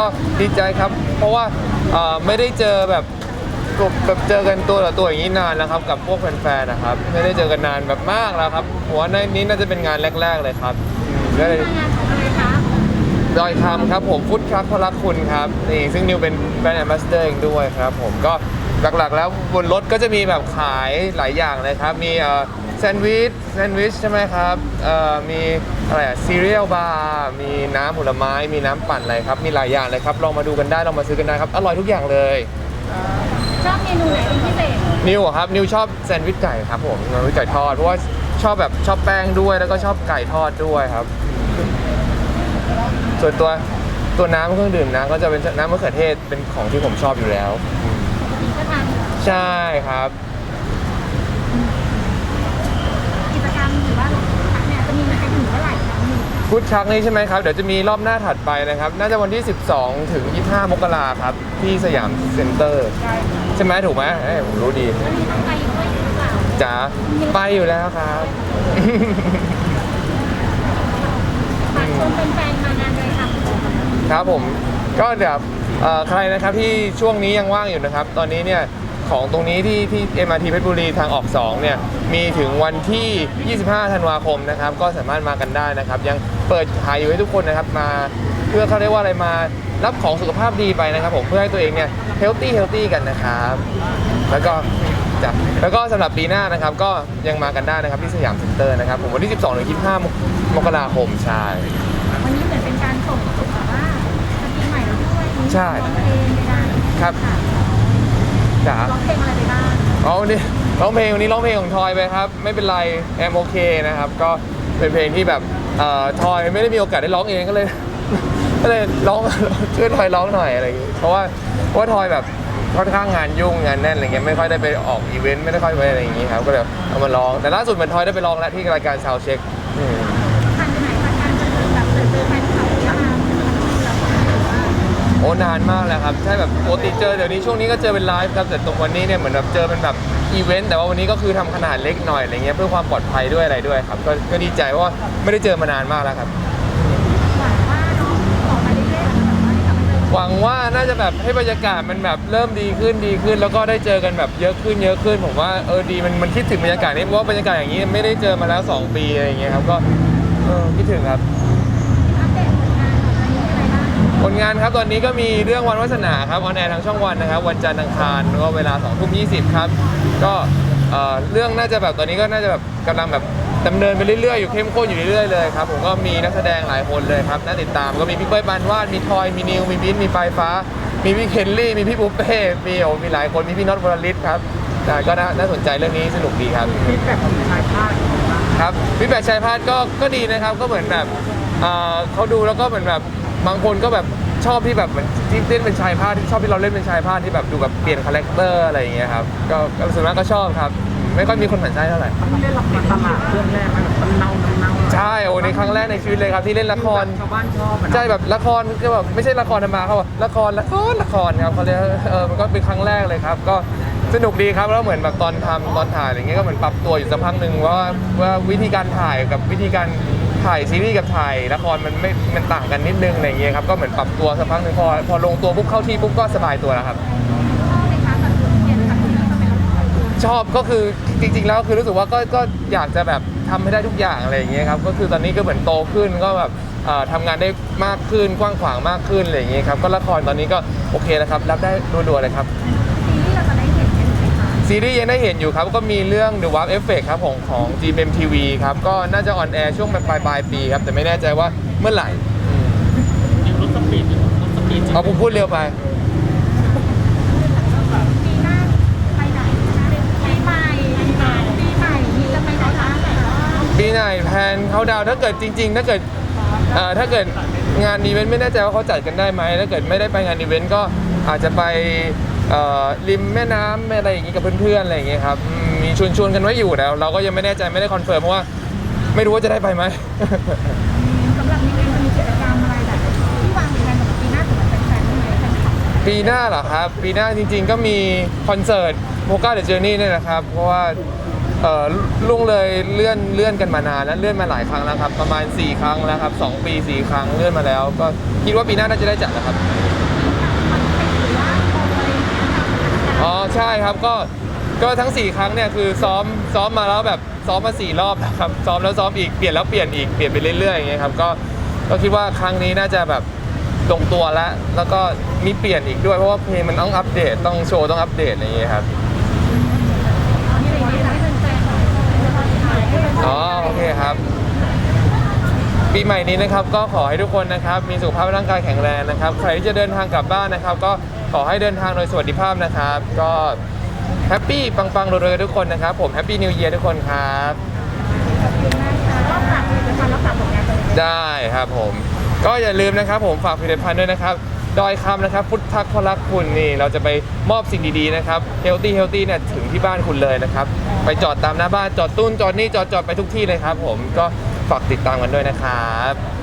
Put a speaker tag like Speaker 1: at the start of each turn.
Speaker 1: ก็ดีใจครับ เพราะว่าไม่ได้เจอแบบแบบเจอกันตัวต่อตัวอย่างนี้นานแล้วครับกับพวกแฟนๆนะครับ ไม่ได้เจอกันนานแบบมากแล้วครับหัวในนี้น่าจะเป็นงานแรก ๆ เลยครับก็เลย
Speaker 2: งานอะไรคะ
Speaker 1: ดอยคำครับผมฟุตทรัคพลักคุณครับนี่ซึ่งนิวเป็นแบรนด์แอมบาสเดอร์เองด้วยครับ ผมก็หลักๆ แล้วบนรถก็จะมีแบบขายหลายอย่างเลยครับ มีเอ่อ แซนด์วิชแซนด์วิชใช่ไหมครับเอ่อมีอะไรอะซีเรียลบาร์มีน้ำผลไม้ มีน้ำปั่นอะไรครับ มีหลายอย่างเลยครับ ลองมาดูกันได้ ลองมาซื้อกันได้ครับ อร่อยทุกอย่างเลย
Speaker 2: ชอบเมนูไหนเป็นพิเศษ
Speaker 1: นิวอะครับ นิวชอบแซนด์วิชไก่ครับผมแซนด์วิชไก่ทอด เพราะว่าชอบแบบชอบแป้งด้วย แล้วก็ชอบไก่ทอดด้วยครับ ส่วนตัวตัวน้ำเครื่องดื่มนะ ก็จะเป็นน้ำมะเขือเทศ เป็นของที่ผมชอบอยู่แล้ว
Speaker 2: มีก็ทาน
Speaker 1: ใช่ครับ
Speaker 2: กิจกรรมหรือว่าเนี่ยจะมีมาถึงเมื่อไหร่ คะมี
Speaker 1: ฟุตชักนี้ใช่ไหมครับ เดี๋ยวจะมีรอบหน้าถัดไปนะครับ น่าจะวันที่ 12 ถึง 25 มกราครับ ที่สยามเซ็นเตอร์ ใช่ไหมถูกไหมเอ้ยผมรู้ดี
Speaker 2: แล้วมีต้องไปอยู่ด้วยหรือเปล่า
Speaker 1: จ๋าไปอยู่แล้วครับ
Speaker 2: ฝากชวนแฟนๆมางานเลยค่ะ
Speaker 1: ครับผมก็เดี๋ยวเอ่อใครนะครับที่ช่วงนี้ยังว่างอยู่นะครับ ตอนนี้เนี่ย ของตรงนี้ที่ที่ MRT เพชรบุรีทางออก 2 เนี่ย มีถึงวันที่ 25 ธันวาคมนะครับ ก็สามารถมากันได้นะครับ ยังเปิดขายอยู่ให้ทุกคนนะครับ มาเพื่อเขาเรียกว่าอะไรมารับของสุขภาพดีไปนะครับ ผมเพื่อให้ตัวเองเนี่ยเฮลตี้เฮลตี้กันนะครับ แล้วก็จ้ะแล้วก็สำหรับปีหน้านะครับก็ยังมากันได้นะครับที่สยามเซ็นเตอร์นะครับ ผมวันที่ 12ถึง25 มกราคมใช่
Speaker 2: วันนี้เหมือนเป็นการส่งสุขแบบว่าสปีใหม่แล้วด้วยมี
Speaker 1: ใช่
Speaker 2: ร้องเพลงไปได้
Speaker 1: ครับ
Speaker 2: ค่ะ
Speaker 1: จ๋า
Speaker 2: ร้องเพลงอะไรไปบ้าง
Speaker 1: อ๋อวันนี้ร้องเพลงวันนี้ร้องเพลงของทอยไปครับ ไม่เป็นไรแอมโอเคนะครับ ก็เป็นเพลงที่แบบเอ่อทอยไม่ได้มีโอกาสได้ร้องเองก็เลย ก็เลยร้องช่วยทอยร้องหน่อยอะไรอย่างงี้เพราะว่าเพราะว่าทอยแบบค่อนข้างงานยุ่งงานแน่นอะไรเงี้ยไม่ค่อยได้ไปออกอีเวนต์ไม่ได้ค่อยไปอะไรอย่างงี้ครับก็เลยเอามาร้องแต่ล่าสุดเหมือนทอยได้ไปร้องแล้วที่รายการซาวเช็ค
Speaker 2: ทันไปไหนทันการเจอแบบเจอเจอแฟนคลับเยอะมาก
Speaker 1: โอ้นานมากแล้วครับใช่แบบปกติเจอเดี๋ยวนี้ช่วงนี้ก็เจอเป็นไลฟ์ครับแต่ตรงวันนี้เนี่ยเหมือนแบบเจอเป็นแบบอีเวนต์แต่ว่าวันนี้ก็คือทำขนาดเล็กหน่อยอะไรเงี้ยเพื่อความปลอดภัยด้วยอะไรด้วยครับก็ก็ดีใจเพราะว่าไม่ได้เจอมานานมากแล้วครับ
Speaker 2: หวังว่าน้องออกมาเรื่อยๆแบบว่าได้กลับมาเจอ
Speaker 1: หวังว่าน่าจะแบบให้บรรยากาศมันแบบเริ่มดีขึ้นดีขึ้น แล้วก็ได้เจอกันแบบเยอะขึ้นเยอะขึ้น ผมว่าเออดีมันมันคิดถึงบรรยากาศนี้เพราะว่าบรรยากาศอย่างนี้ไม่ได้เจอมาแล้ว 2 ปีอะไรอย่างเงี้ยครับก็เออคิดถึงครับ
Speaker 2: ผลงาน
Speaker 1: ครับตอนนี้ก็มีเรื่องวันวัฒนาครับออนแอร์ทางช่องวันนะครับ วันจันทร์อังคารก็เวลา2องทุ่มยีครับ ก็เอ่อเรื่องน่าจะแบบตอนนี้ก็น่าจะแบบกำลังแบบดำเนินไปเรื่อยๆอยู่เข้มข้นอยู่เรื่อยๆเลยครับผมก็มีนักแสดงหลายคนเลยครับน่าติดตามก็มีพี่เป้ยปานวาดมีทอยมีนิวมีบิ๊นมีปลายฟ้า มีพี่เคนลี่มีพี่ปุ๊เป้มีโอ้มีหลายคนมีพี่น็อตวรลิศครับใช่ก็น่าน่าสนใจเรื่องนี้สนุกดีครับ
Speaker 3: ฟีดแบ็กของชายภาค
Speaker 1: ครับพี่แบกชายพาดก็ก็ดีนะครับก็เหมือนแบบเอ่อเขาดูแล้วก็เหมือนแบบ บางคนก็แบบชอบที่แบบเหมือนที่เล่นเป็นชายพาดที่ชอบที่เราเล่นเป็นชายพาดที่แบบดูแบบเปลี่ยนคาแรคเตอร์อะไรอย่างเงี้ยครับก็ก็ส่วนมากก็ชอบครับ ไม่ค่อยมีคนหมั่นไส้เท่าไหร่
Speaker 3: มันเล่นละครตลาดเรื่องแรกไหมแบบมันเน่ามันเน่า
Speaker 1: ใช่โอ้ในครั้งแรกในชีวิตเลยครับที่เล่นละคร
Speaker 3: ชาวบ้านชอบอะนะ
Speaker 1: ใช่แบบละครก็แบบไม่ใช่ละครธรรมดาเขาบอกละครละครละครครับเขาเรียกเออมันก็เป็นครั้งแรกเลยครับ ก็สนุกดีครับแล้วเหมือนแบบตอนทำตอนถ่ายอะไรเงี้ยก็เหมือนปรับตัวอยู่สักพักหนึ่งว่าว่าวิธีการถ่ายกับวิธีการ ถ่ายซีรีส์กับถ่ายละครมันไม่ มันต่างกันนิดนึงอะไรเงี้ยครับ ก็เหมือนปรับตัวสักพักหนึ่งพอพอลงตัวปุ๊บเข้าที่ปุ๊บก็สบายตัวแล้วครับ
Speaker 2: ชอบไหมคะแบบเปลี่ยนจากที่นี่มาเป็นละคร
Speaker 1: ชอบก็คือจริง ๆ แล้วคือรู้สึกว่าก็ก็อยากจะแบบทำให้ได้ทุกอย่างอะไรอย่างเงี้ยครับ ก็คือตอนนี้ก็เหมือนโตขึ้นก็แบบเอ่อทำงานได้มากขึ้นกว้างขวางมากขึ้นอะไรอย่างเงี้ยครับ ก็ละครตอนนี้ก็โอเคแล้วครับ รับได้รัวๆเลยครับ ซีรีส์ยังได้เห็นอยู่ครับ ก็มีเรื่อง The Warp Effect ครับของของ GMMTV ครับ ก็น่าจะออนแอร์ช่วงปลายปลายๆปีครับ แต่ไม่แน่ใจว่าเมื่อไหร่
Speaker 3: ยังรถสปีดอยู่รถสปีด
Speaker 1: เอาผมพูดเร็วไป
Speaker 2: ปีหน้าไปไหนคะปีใหม่ปีใหม่ปีใหม่มีจะไปไหนคะ
Speaker 1: ปีไหนแพลนเขาดาวน์ถ้าเกิดจริง ๆ ถ้าเกิดเอ่อถ้าเกิดงานอีเวนต์ไม่แน่ใจว่าเขาจัดกันได้ไหมถ้าเกิดไม่ได้ไปงานอีเวนต์ก็อาจจะไปเอ่อ ริมแม่น้ำอะไรอย่างงี้กับเพื่อนๆอะไรอย่างเงี้ยครับอืมมีชวนชวนๆกันไว้อยู่แล้ว เราก็ยังไม่แน่ใจไม่ได้คอนเฟิร์มเพราะว่าไม่รู้ว่าจะได้ไปไหม
Speaker 2: สำหรับนี้จะมีกิจกรรมอะไรแบบที่วางแผนสำหรับปีหน้าสำหรับแฟนๆได้ไหมแฟนคลับ
Speaker 1: ปีหน้าเหรอครับ ปีหน้าจริงๆก็มีคอนเสิร์ตโมกาเดอะเจอร์นี่นี่ยนะครับ เพราะว่าเอ่อลุงเลยเลื่อนเลื่อนกันมานานแล้วเลื่อนมาหลายครั้งแล้วครับ ประมาณ 4 ครั้งแล้วครับ 2 ปี 4 ครั้งเลื่อนมาแล้ว ก็คิดว่าปีหน้าน่าจะได้จัดแล้วครับ อ๋อใช่ครับก็ก็ทั้ง 4 ครั้งเนี่ยคือซ้อมซ้อมมาแล้วแบบซ้อมมา 4 รอบแล้วครับซ้อมแล้วซ้อมอีกเปลี่ยนแล้วเปลี่ยนอีกเปลี่ยนไปเรื่อยๆอย่างเงี้ยครับก็ก็คิดว่าครั้งนี้น่าจะแบบตรงตัวแล้วแล้วก็มีเปลี่ยนอีกด้วยเพราะว่าเพลงมันต้องอัปเดตต้องโชว์ต้องอัปเดตอะไรอย่างเงี้ยครับอ๋อโอเคครับ ปีใหม่นี้นะครับก็ขอให้ทุกคนนะครับมีสุขภาพร่างกายแข็งแรงนะครับ ใครที่จะเดินทางกลับบ้านนะครับ ก็ ขอให้เดินทางโดยสวัสดิภาพนะครับ ก็แฮปปี้ปังๆรวยๆทุกคนนะครับ ผมแฮปปี้นิวเยียร์ทุกคนครับ
Speaker 2: รอบฝากผลิตภัณฑ์แล้วฝากผลงานตัวเอง
Speaker 1: ได้ครับผม ก็อย่าลืมนะครับผมฝากผลิตภัณฑ์ด้วยนะครับ ดอยคำนะครับ พุทธักพลักคุณนี่เราจะไปมอบสิ่งดีๆนะครับเฮลตี้เฮลตี้เนี่ยถึงที่บ้านคุณเลยนะครับ ไปจอดตามหน้าบ้านจอดตุ้นจอดนี่จอดจอดไปทุกที่เลยครับผมก็ฝากติดตามกันด้วยนะครับ